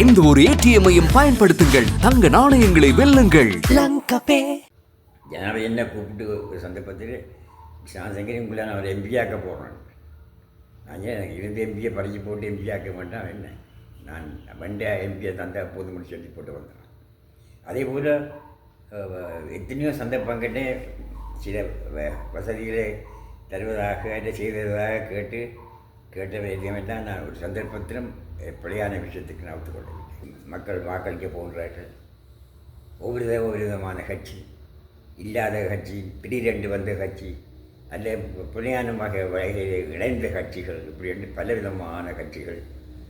எந்த ஒரு ஏடிஎம்மையும் பயன்படுத்துங்கள். தங்க நாணயங்களை வெல்லுங்கள். ஜனாதிபதி என்ன கூப்பிட்டு ஒரு சந்தர்ப்பத்தில் சாசங்கரிக்குள்ளே நான் ஒரு எம்பி ஆக்க போகிறேன் நான் ஏன் எனக்கு இருந்த எம்பியை படித்து போட்டு எம்பி ஆக்க மாட்டேன்? என்ன? நான் வண்ட எம்பியை தந்த போதும் சொல்லி போட்டு வந்தேன். அதே போல் எத்தனையோ சந்தர்ப்பங்கிட்டே சில வசதிகளை தருவதாக செய்ததாக கேட்டு கேட்ட வேண்டியமெல்லாம் நான் ஒரு சந்தர்ப்பத்திலும் அஹ், பிழையான விஷயத்துக்கு நான் ஒத்துக்கொள்ளவில்லை. மக்கள் வாக்களிக்க போகிறார்கள் ஒவ்வொரு ஒவ்வொரு விதமான கட்சி இல்லாத கட்சி திடீரென்று வந்த கட்சி அல்ல புனியான வகை வகையிலே இணைந்த கட்சிகள் இப்படி என்று பலவிதமான கட்சிகள்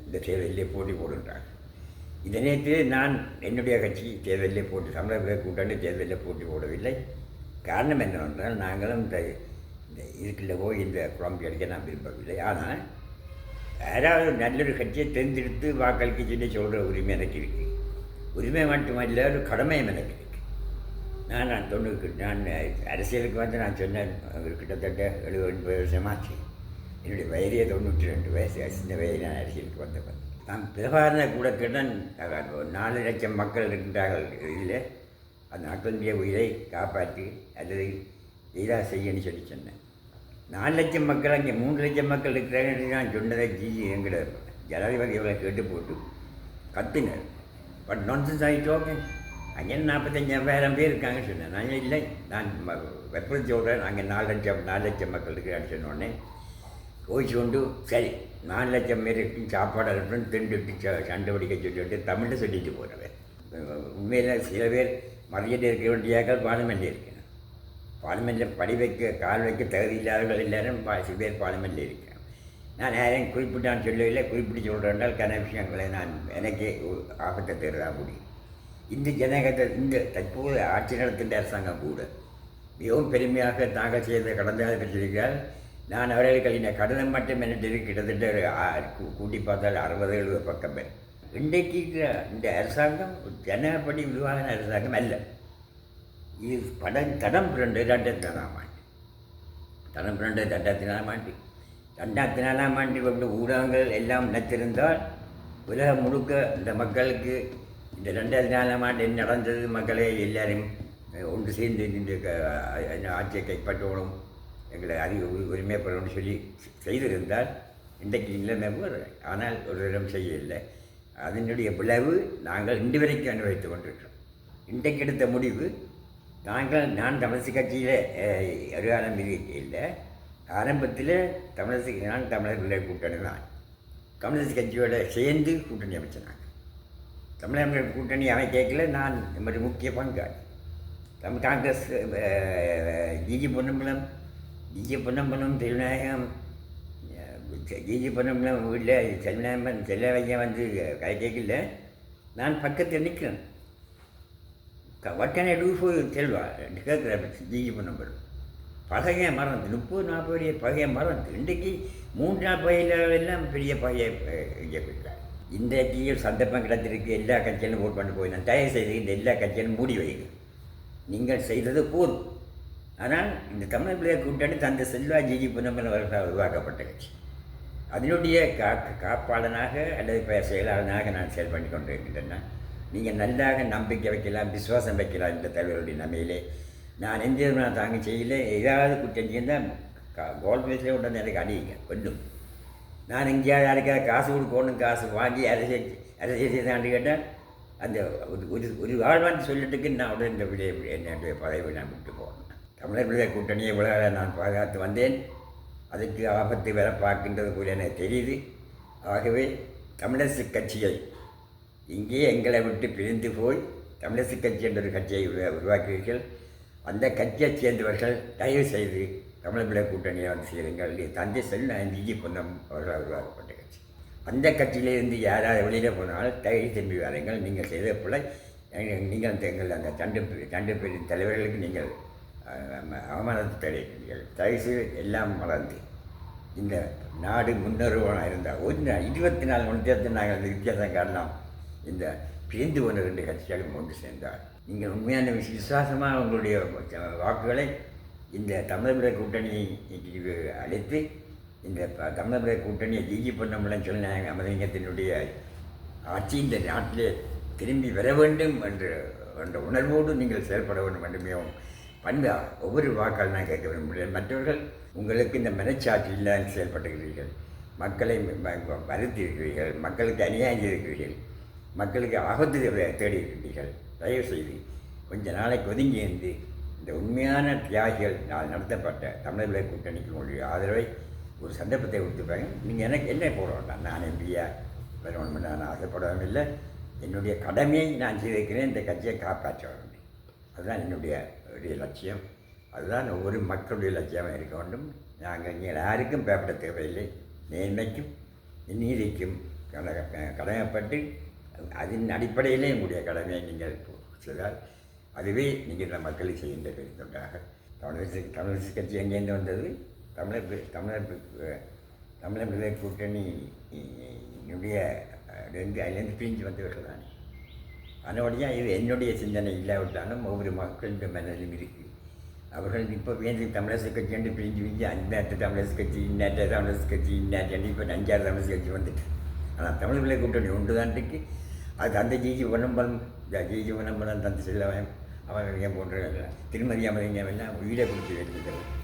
இந்த தேர்தலிலே போட்டி போடுகின்றார்கள். இந்த நேரத்திலே நான் என்னுடைய கட்சி தேர்தலிலே போட்டி தமிழக கூட்டணி தேர்தலில் போட்டி போடவில்லை. காரணம் என்னவென்றால் நாங்களும் இந்த இந்த இதுக்குள்ள இந்த குழம்பு அடிக்க நான் விரும்பவில்லை. ஆனால் யாராவது நல்லொரு கட்சியை தேர்ந்தெடுத்து வாக்களிக்க சொல்லி சொல்கிற உரிமை எனக்கு இருக்குது உரிமை மட்டுமல்ல ஒரு கடமையும் எனக்கு இருக்குது நான் நான் தொண்ணூறு நான் அரசியலுக்கு வந்து நான் சொன்னேன் ஒரு கிட்டத்தட்ட எழுபது ஒன்பது வருஷமாச்சு என்னுடைய வயதே தொண்ணூற்றி ரெண்டு வயசு சின்ன வயதில் நான் அரசியலுக்கு வந்தவன். நான் பிரபாரண கூடத்துடன் ஒரு நாலு லட்சம் மக்கள் இருக்கின்றார்கள் இதில் அந்த மக்களுடைய உயிரை காப்பாற்றி அல்லது இதாக செய்யன்னு சொல்லி சொன்னேன். நாலு லட்சம் மக்கள் அங்கே மூன்று லட்சம் மக்கள் இருக்கிறாங்கன்னு நான் சொன்னதை ஜிஜி எங்களை ஜனாதிபதி எவ்வளோ கேட்டு போட்டு கத்தினர். பட் நான்சன்ஸ் ஆகிட்டு ஓகே அங்கே நாற்பத்தஞ்சாயிரம் பேர் இருக்காங்கன்னு சொன்னேன். நான் இல்லை நான் வெப்பம் சொல்கிறேன் அங்கே நாலு லட்சம் நாலு லட்சம் மக்கள் இருக்கிறான்னு சொன்னோடனே கோச்சு கொண்டு சரி நாலு லட்சம் பேருக்கு சாப்பாடு அனுப்பணும் திண்டுட்டு ச- சண்டை பிடிக்க சொல்லிட்டு தமிழில் சொல்லிட்டு போகிறவன் உண்மையில் சில பேர் மறைஞ்சிட்டு இருக்க வேண்டியாக்கள் பாடம் வேண்டியிருக்கேன் பார்லிமெண்ட்டில் படி வைக்க கால் வைக்க தகுதி இல்லாதவர்கள் எல்லாரும் பா சில பேர் பார்லிமெண்ட்டில் இருக்கேன் நான் யாரையும் குறிப்பிட்டான்னு சொல்லவில்லை. குறிப்பிட்டு சொல்கிறேன்றால் கன விஷயங்களை நான் எனக்கே ஆபத்தை தேர்தா முடியும். இந்த ஜனகத்தை இந்த தற்போது ஆட்சி நடத்தின்ற அரசாங்கம் கூட மிகவும் பெருமையாக தாங்கள் செய்த கடந்த பெற்றிருக்கிறார் நான் அவர்கள் கழிந்த கடிதம் மட்டும் என்னட்டு கிட்டத்தட்ட ஒரு கூட்டி பார்த்தால் அறுபது எழுபது பக்கம் பேர் இன்றைக்கு இந்த அரசாங்கம் ஜனப்படி உருவாகின அரசாங்கம் அல்ல. இது படம் தடம் புரண்டு ரெண்டாயிரத்தி ஆண்டு. தடம் புரண்டு ரெண்டாயிரத்தி நாலாம் ஆண்டு. ரெண்டாயிரத்தி நாலாம் ஆண்டு கொண்டு ஊடகங்கள் எல்லாம் நினைத்திருந்தால் உலகம் முழுக்க இந்த மக்களுக்கு இந்த ரெண்டாயிரத்தி நாலாம் ஆண்டு என்ன நடந்தது மக்களே எல்லாரும் ஒன்று சேர்ந்து இந்த க- ஆட்சியை கைப்பற்றணும் எங்களை அறிவு உரி- உரிமை பெறணும்னு சொல்லி செய்திருந்தால் இன்றைக்கு நிலைமை ஆனால் ஒரு இடம் செய்யவில்லை. அதனுடைய விளைவு நாங்கள் இன்று வரைக்கும் அனுபவித்துக் கொண்டிருக்கிறோம். இன்றைக்கு எடுத்த முடிவு நாங்கள் நான் தமிழரசு கட்சியில் அருகாலம் இல்லை. ஆரம்பத்தில் தமிழரசு நான் தமிழர் விலை கூட்டணி தான் கம்யூனிஸ்ட் கட்சியோட சேர்ந்து கூட்டணி அமைச்சனாங்க. தமிழர்கள் கூட்டணி அமைக்கல நான் ஒரு முக்கிய பங்காளி. Tamil congress G G Ponnambalam G G Ponnambalam Thirunayagam G G Ponnambalam வீட்டில் செல்வநாயகன் செல்லவையன் வந்து கை கேட்கல. நான் பக்கத்தில் நிற்கிறேன் what can I do for Selva கேட்குற ஜிஜி பொன்னம்பலம் பகைய மறந்து முப்பது நாற்பது பகையை மறந்து இன்றைக்கு மூன்று நாள் பகையில் எல்லாம் பெரிய பகையை இயக்கிட்டார் இன்றைக்கு சந்தர்ப்பம் கிடைத்திருக்கு எல்லா கட்சியிலும் ஓட் பண்ணி போய் நான் தயவு செய்து இந்த எல்லா கட்சியிலும் மூடி வைங்க நீங்கள் செய்தது போதும். ஆனால் இந்த தமிழ் பிள்ளைய கூட்டணி தந்த செல்வா ஜிஜி பொன்னம்பலம் அவர்களால் உருவாக்கப்பட்ட கட்சி. அதனுடைய கா காப்பாளனாக அல்லது செயலாளனாக நான் செயல்பட்டு கொண்டிருக்கின்றேன்னா நீங்கள் நல்லாக நம்பிக்கை வைக்கலாம் விசுவாசம் வைக்கலாம் இந்த தலைவருடைய நமையிலே நான் எந்த விதமான தாங்க செய்யல. ஏதாவது குற்றம் செய்தால் கோல்ட் பேஸில் கொண்டு எனக்கு அடியுங்க ஒன்றும் நான் எங்கேயாவது யாருக்காவது காசு கொடுக்கணும் காசு வாங்கி அரசியல் அரசியல் செய்தாண்டு கேட்டால் அந்த ஒரு ஒரு ஒரு வாழ்வான் சொல்லிட்டுக்கு நான் உடனே இந்த விடைய என்னுடைய பதவி நான் விட்டு போகணும். தமிழர் விடுதலை கூட்டணியை உலக நான் பாதுகாத்து வந்தேன். அதுக்கு ஆபத்து வர பார்க்கின்றது போல எனக்கு தெரியுது. ஆகவே தமிழரசு கட்சியை இங்கே எங்களை விட்டு பிரிந்து போய் தமிழரசு கட்சி என்ற ஒரு கட்சியை உருவா- உருவாக்குவீர்கள். அந்த கட்சியைச் சேர்ந்தவர்கள் தயவு செய்து தமிழ் கூட்டணியை வந்து சேருங்கள். தந்தை செல் நிதி பொன்னம் அவர்களால் உருவாக்கப்பட்ட கட்சி. அந்த கட்சியிலிருந்து யாராவது வெளியில் போனால் தயவு திரும்பி வாருங்கள். நீங்கள் செய்த போல நீங்கள் அந்த எங்கள் அந்த தண்டு தண்டு தலைவர்களுக்கு நீங்கள் அவமானத்தை தெரிவிக்கிறீர்கள். தயவு செய்து எல்லாம் மறந்து இந்த நாடு முன்னேறுவனாக இருந்தால் ஒரு நாள் இருபத்தி நாலு மணி நேரத்தில் நாங்கள் அந்த வித்தியாசம் காணலாம். இந்த பிரிந்து ஒன்று ரெண்டு கட்சிகளும் ஒன்று சேர்ந்தால் நீங்கள் உண்மையான விசுவாசமாக உங்களுடைய வாக்குகளை இந்த தமிழக கூட்டணியை அழைத்து இந்த ப- தமிழக கூட்டணியை ஜிஜி பொன்னம்பலம் சொன்ன அமலிங்கத்தினுடைய ஆட்சி இந்த நாட்டிலே திரும்பி வர வேண்டும் என்று என்ற உணர்வோடு நீங்கள் செயல்பட வேண்டும் என்று மிகவும் பண்பா ஒவ்வொரு வாக்கால் நான் கேட்க விரும்புகிறேன் மற்றவர்கள் உங்களுக்கு இந்த மனச்சாட்சி இல்லாமல் செயல்பட்டுகிறீர்கள். மக்களை வருத்தி இருக்கிறீர்கள் மக்களுக்கு அநியாயம் செய்திருக்கிறீர்கள். மக்களுக்கு ஆபத்து தேடி இருக்கின்றீர்கள் தயவு செய்து கொஞ்ச நாளைக்கு ஒதுங்கி இருந்து இந்த உண்மையான தியாகிகள் நான் நடத்தப்பட்ட தமிழர் விலை கூட்டணிக்கு உங்களுடைய ஆதரவை ஒரு சந்தர்ப்பத்தை கொடுத்துப்பாங்க நீங்கள் எனக்கு என்ன போட வேண்டாம். நான் எம்பியா? வரணும் நான் ஆசைப்படவும் இல்லை. என்னுடைய கடமையை நான் செய்திருக்கிறேன். இந்த கட்சியை காப்பாற்ற வேண்டும். அதுதான் என்னுடைய ஒரு லட்சியம். அதுதான் ஒவ்வொரு மக்களுடைய லட்சியமாக இருக்க வேண்டும். நாங்கள் இங்கே யாருக்கும் பயப்பட தேவையில்லை. நேர்மைக்கும் நீதிக்கும் கட- கடமைப்பட்டு அதன் அடிப்படையிலே உங்களுடைய கடமையை நீங்கள் செய்தால் அதுவே நீங்கள் இந்த மக்களை செய்கின்ற பெருந்தொண்டாக. தமிழர் தமிழரசு கட்சி எங்கேருந்து வந்தது? தமிழர் தமிழர் தமிழர் விடுதலை கூட்டணி என்னுடைய ரெண்டு அதுலேருந்து பிரிஞ்சு வந்தவர்கள் தானே. அதனுடைய இது என்னுடைய சிந்தனை இல்லாவிட்டாலும் ஒவ்வொரு மக்களின் மனதிலும் இருக்குது அவர்கள் இப்போ வேண்டி தமிழரசு கட்சி என்று பிரிஞ்சு பிரிஞ்சு அந்நேற்ற தமிழரசு கட்சி இந்நேற்ற தமிழரசு கட்சி இந்நேற்ற இப்போ அஞ்சாறு தமிழரசு கட்சி வந்துட்டு. ஆனால் தமிழ் பிள்ளை கூட்டணி ஒன்று தான் இருக்குது அது அந்த ஜிஜி வனம்பலம் ஜிஜி வனம்பலம் தந்தை செல்லவன் அவன் போன்ற திருமதி அமரிங்கம் எல்லாம் உயிரை கொடுத்து வைக்கிறது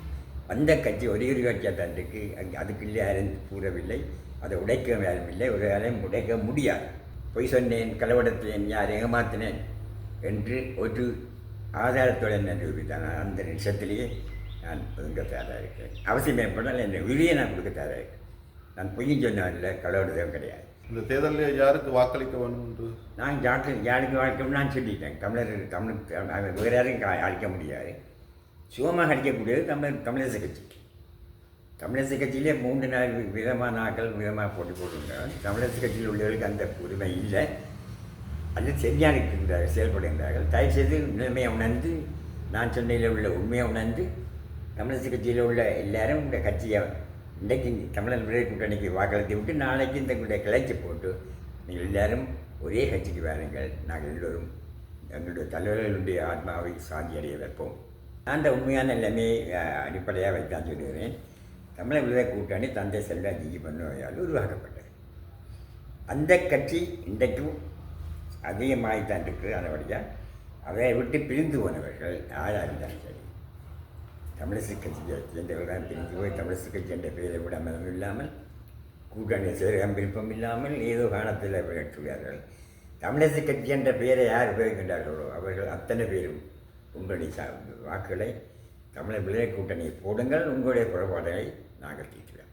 அந்த கட்சி ஒரே ஒரு கட்சியாக தான் அங்கே அதுக்குள்ளே யாரும் கூறவில்லை. அதை உடைக்க யாரும் இல்லை. ஒரு யாரையும் உடைக்க முடியாது. பொய் சொன்னேன் கலவடத்தேன் யார் ஏமாத்தினேன் என்று ஒரு ஆதாரத்தோடு நான் நிரூபித்தான். அந்த நிமிஷத்திலேயே நான் ஒதுங்க தயாராக இருக்கிறேன். அவசியம் ஏற்பட்டால் என்னை உயிரியை நான் கொடுக்க தயாராக இருக்கிறேன். நான் பொய்யும் சொன்னதில்லை இல்லை கலவடத்தையும் கிடையாது. இந்த தேர்தலில் யாருக்கு வாக்களிக்க வேண்டும் என்று? நான் யாருக்கு யாருக்கு வாழ்க்கை நான் சொல்லிட்டேன். தமிழர் தமிழ் வேறு யாரையும் கா- அழிக்க முடியாது. சுகமாக அழிக்கக்கூடியது தமிழர் தமிழரசு கட்சிக்கு. தமிழரசு கட்சியிலே மூன்று நாள் வி- விதமான ஆக்கள் விதமாக போட்டி போட்டுருந்தாங்க தமிழரசு கட்சியில் உள்ளவர்களுக்கு அந்த உரிமை இல்லை. அது சரியாக இருக்கின்றார்கள் செயல்படுகின்றார்கள். தயவு செய்து நிலைமையை உணர்ந்து நான் சென்னையில் உள்ள உண்மையை உணர்ந்து தமிழரசு கட்சியில் உள்ள எல்லாரும் இந்த கட்சியை இன்றைக்கு தமிழன் விடுதலை கூட்டணிக்கு வாக்களித்து விட்டு நாளைக்கு இந்த கூட போட்டு நீங்கள் எல்லாரும் ஒரே கட்சிக்கு வாருங்கள். நாங்கள் எல்லோரும் எங்களுடைய தலைவர்களுடைய ஆத்மாவை சாந்தி அடைய வைப்போம். நான் அந்த உண்மையான எல்லாமே அடிப்படையாக வைத்தான் சொல்லுகிறேன். தமிழன் விடுதலை கூட்டணி தந்தை செல்வா ஜிஜி பண்ணுவையால் உருவாக்கப்பட்டது. அந்த கட்சி இன்றைக்கும் அதிகமாகித்தான் இருக்குது அதனுடைய அதை விட்டு பிரிந்து போனவர்கள் யாராக இருந்தாலும் சரி. தமிழிசை கட்சி சேர்ந்தவர்கள் தான் பிரிந்து போய் தமிழிசை கட்சி என்ற பெயரை விடாமல் இல்லாமல் கூட்டணி சேரகம் விருப்பம் இல்லாமல் ஏதோ காலத்தில் விளையாட்டுகிறார்கள் தமிழிசை கட்சி என்ற பெயரை யார் உபயோகிக்கின்றார்களோ அவர்கள் அத்தனை பேரும் உங்களுடைய சா- வாக்குகளை தமிழர் விளையாட்டு கூட்டணியை போடுங்கள் உங்களுடைய குறைபாடுகளை நாங்கள் தீர்க்கிறோம்.